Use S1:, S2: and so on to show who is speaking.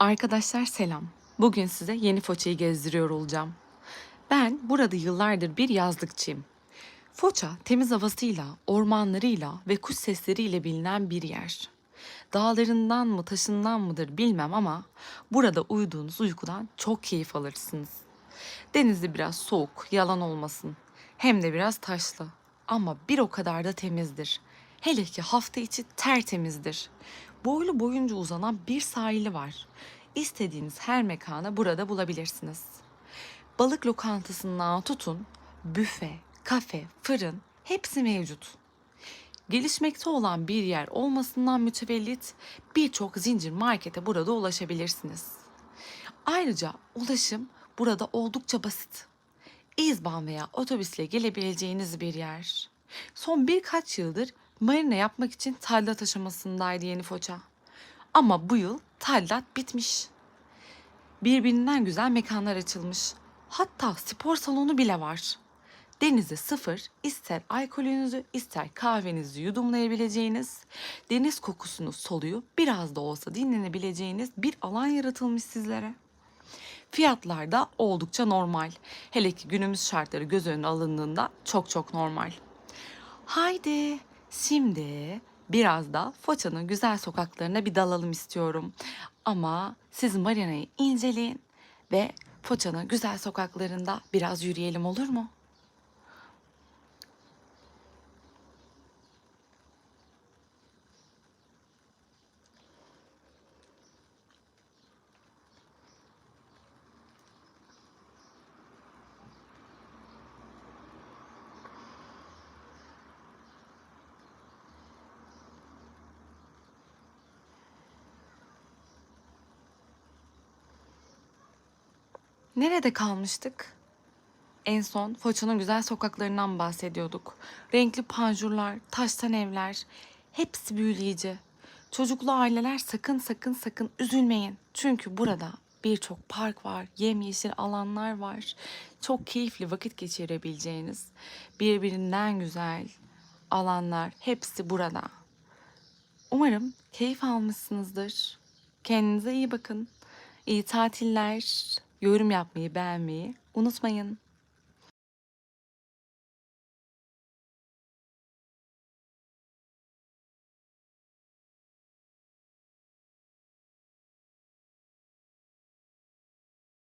S1: Arkadaşlar selam. Bugün size yeni Foça'yı gezdiriyor olacağım. Ben burada yıllardır bir yazlıkçıyım. Foça temiz havasıyla, ormanlarıyla ve kuş sesleriyle bilinen bir yer. Dağlarından mı taşından mıdır bilmem ama burada uyuduğunuz uykudan çok keyif alırsınız. Denizi biraz soğuk, yalan olmasın. Hem de biraz taşlı. Ama bir o kadar da temizdir. Hele ki hafta içi tertemizdir. Boylu boyunca uzanan bir sahili var. İstediğiniz her mekanı burada bulabilirsiniz. Balık lokantasından tutun, büfe, kafe, fırın hepsi mevcut. Gelişmekte olan bir yer olmasından mütevellit birçok zincir markete burada ulaşabilirsiniz. Ayrıca ulaşım burada oldukça basit. İzban veya otobüsle gelebileceğiniz bir yer. Son birkaç yıldır marina yapmak için tadilat aşamasındaydı Yeni Foça. Ama bu yıl tadilat bitmiş. Birbirinden güzel mekanlar açılmış. Hatta spor salonu bile var. Denize sıfır, ister alkolünüzü ister kahvenizi yudumlayabileceğiniz, deniz kokusunu soluyu biraz da olsa dinlenebileceğiniz bir alan yaratılmış sizlere. Fiyatlar da oldukça normal. Hele ki günümüz şartları göz önüne alındığında çok çok normal. Haydi şimdi biraz da Foça'nın güzel sokaklarına bir dalalım istiyorum. Ama siz Marina'yı inceleyin ve Foça'nın güzel sokaklarında biraz yürüyelim olur mu? Nerede kalmıştık? En son Foça'nın güzel sokaklarından bahsediyorduk. Renkli panjurlar, taştan evler, hepsi büyüleyici. Çocuklu aileler sakın sakın sakın üzülmeyin. Çünkü burada birçok park var, yemyeşil alanlar var. Çok keyifli vakit geçirebileceğiniz birbirinden güzel alanlar hepsi burada. Umarım keyif almışsınızdır. Kendinize iyi bakın. İyi tatiller. Yorum yapmayı, beğenmeyi unutmayın.